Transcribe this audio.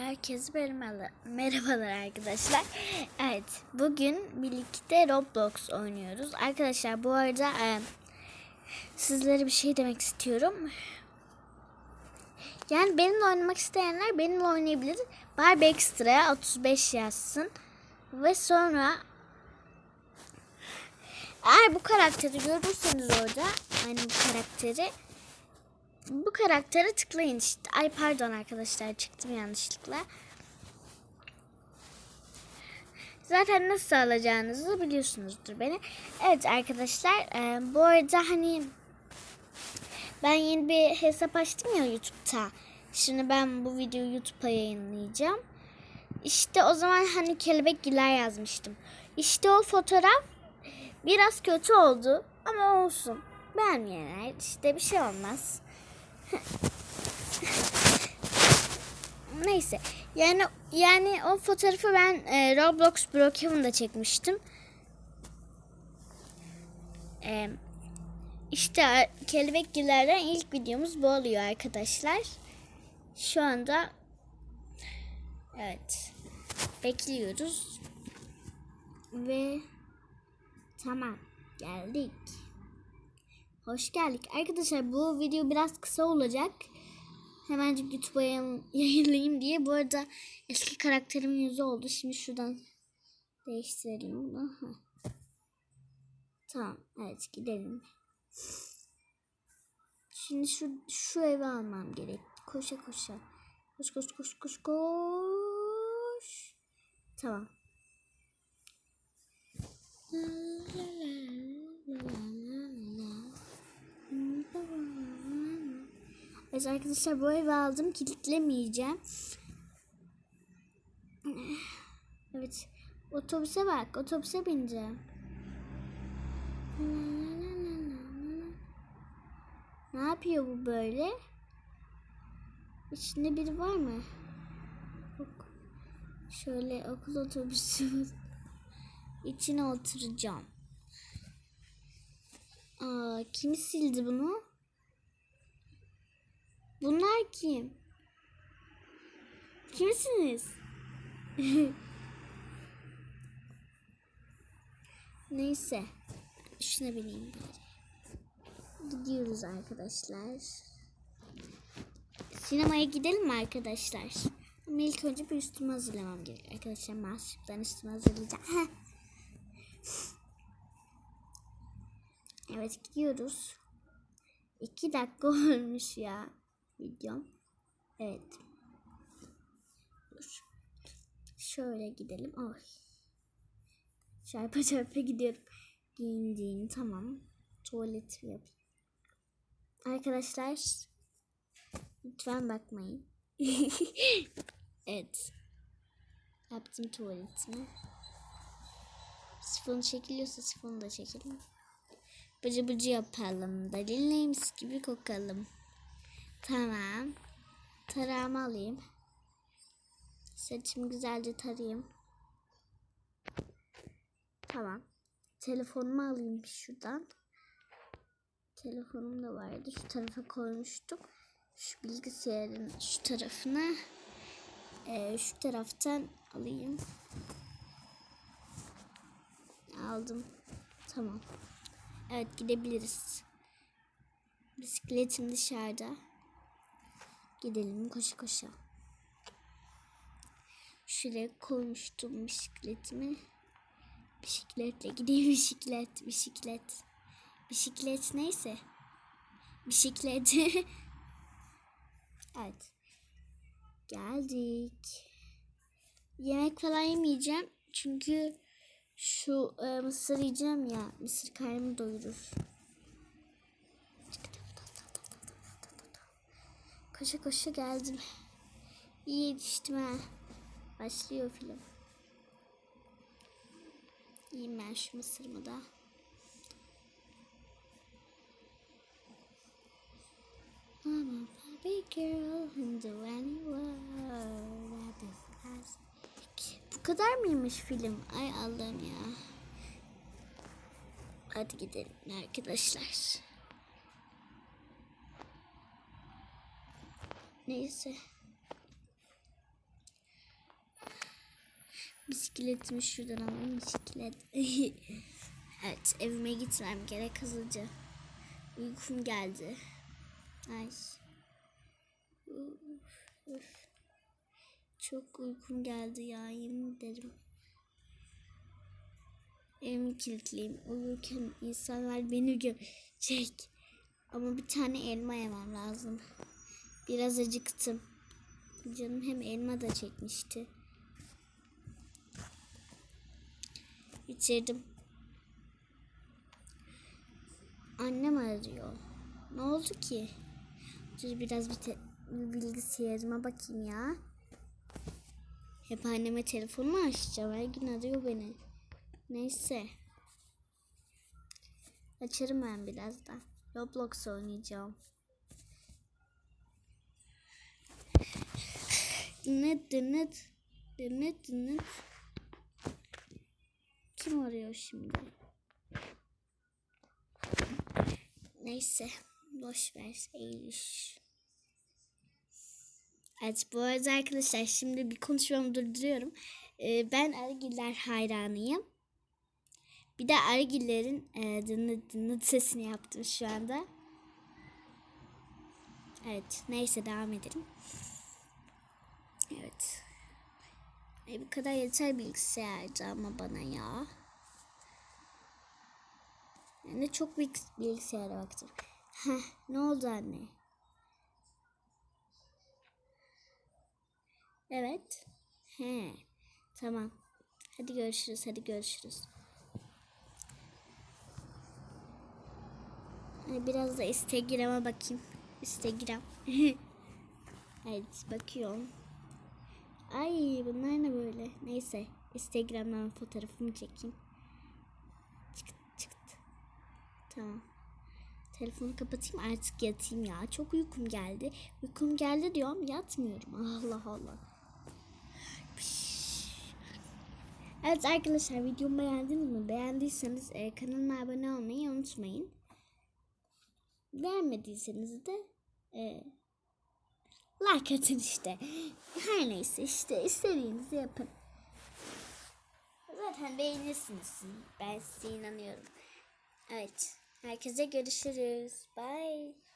Herkese merhabalar, merhabalar arkadaşlar. Evet, bugün birlikte Roblox oynuyoruz. Arkadaşlar bu arada e, sizlere bir şey demek istiyorum. Yani benimle oynamak isteyenler benimle oynayabilir. Barbie Extra'ya 35 yazsın. Ve sonra eğer bu karakteri görürseniz orada, yani bu karakteri bu karaktere tıklayın işte. Ay pardon arkadaşlar çıktım yanlışlıkla. Zaten nasıl alacağınızı biliyorsunuzdur beni. Evet arkadaşlar e, bu arada hani ben yeni bir hesap açtım ya YouTube'da. Şimdi ben bu videoyu YouTube'a yayınlayacağım. İşte o zaman hani kelebekgiler yazmıştım. İşte o fotoğraf biraz kötü oldu ama olsun. Beğenmeyenler işte bir şey olmaz. Neyse. Yani yani o fotoğrafı ben e, Roblox Brookhaven'da çekmiştim. E, işte kelebekgillerden ilk videomuz bu oluyor arkadaşlar. Şu anda evet bekliyoruz ve tamam geldik. Hoş geldik. Arkadaşlar bu video biraz kısa olacak. Hemencik YouTube'a yayın- yayınlayayım diye. Bu arada eski karakterimin yüzü oldu. Şimdi şuradan değiştirelim bunu. Tamam. Evet gidelim. Şimdi şu şu evi almam gerek. Koşa koşa. Koş koş koş koş koş. Tamam. Evet arkadaşlar bu evi aldım. Kilitlemeyeceğim. Evet. Otobüse bak. Otobüse bineceğim. Ne yapıyor bu böyle? İçinde biri var mı? Şöyle okul otobüsü. İçine oturacağım. Aa, kim sildi bunu? Kim? Kimsiniz? Neyse. Şuna bineyim bari. Gidiyoruz arkadaşlar. Sinemaya gidelim mi arkadaşlar? Ama ilk önce bir üstümü hazırlamam gerek. Arkadaşlar mahsuptan üstümü hazırlayacağım. Evet gidiyoruz. İki dakika olmuş ya videom. Evet. Dur. Şöyle gidelim. Ay. Çarpa çarpa gidiyorum. Giyindiğim tamam. Tuvaletimi yapayım. Arkadaşlar lütfen bakmayın. evet. Yaptım tuvaletimi. Sifonu çekiliyorsa sifonu da çekelim. Bıcı bıcı yapalım. Dalilneymiş gibi kokalım. Tamam. Tarağımı alayım. Saçımı güzelce tarayayım. Tamam. Telefonumu alayım şuradan. Telefonum da vardı. Şu tarafa koymuştum. Şu bilgisayarın şu tarafına. Ee, şu taraftan alayım. Aldım. Tamam. Evet gidebiliriz. Bisikletim dışarıda. Gidelim koşa koşa. Şuraya koymuştum bisikletimi. Bisikletle gideyim bisiklet bisiklet. Bisiklet neyse. Bisiklet. evet. Geldik. Yemek falan yemeyeceğim. Çünkü şu e, mısır yiyeceğim ya. Mısır karnımı doyurur. Koşa koşa geldim. İyi yetiştim ha. Başlıyor film. Yiyeyim ben şu mısırımı da. I'm a baby girl do any word Bu kadar mıymış film? Ay Allah'ım ya. Hadi gidelim arkadaşlar. Neyse. Bisikletimi şuradan alayım bisiklet. evet evime gitmem gerek hızlıca. Uykum geldi. Ay. Çok uykum geldi ya yemin ederim. Evimi kilitleyeyim. Uyurken insanlar beni görecek. Ama bir tane elma yemem lazım. Biraz acıktım. Canım hem elma da çekmişti. Bitirdim. Annem arıyor. Ne oldu ki? Dur biraz bir, bilgisayarıma bakayım ya. Hep anneme telefon mu açacağım? Her gün arıyor beni. Neyse. Açarım ben birazdan. Roblox oynayacağım. Dınıt dınıt. Dınıt dınıt. Kim arıyor şimdi? Neyse. Boş ver. Eylüş. Evet bu arada arkadaşlar şimdi bir konuşmamı durduruyorum. Ee, ben Argiller hayranıyım. Bir de Argillerin e, dınıt dınıt sesini yaptım şu anda. Evet neyse devam edelim. Evet. E, bu kadar yeter bilgisayarda ama bana ya. De çok büyük bilgisayara baktım. Heh, ne oldu anne? Evet. He. Tamam. Hadi görüşürüz. Hadi görüşürüz. Biraz da Instagram'a bakayım. Instagram. evet bakıyorum. Ay bunlar ne böyle? Neyse. Instagram'dan fotoğrafımı çekeyim. Çıktı çıktı. Tamam. Telefonu kapatayım artık yatayım ya. Çok uykum geldi. Uykum geldi diyorum yatmıyorum. Allah Allah. Evet arkadaşlar videomu beğendiniz mi? Beğendiyseniz e, kanalıma abone olmayı unutmayın. Beğenmediyseniz de e, like atın işte. Her neyse işte istediğinizi yapın. Zaten beğenirsiniz. Ben size inanıyorum. Evet. Herkese görüşürüz. Bye.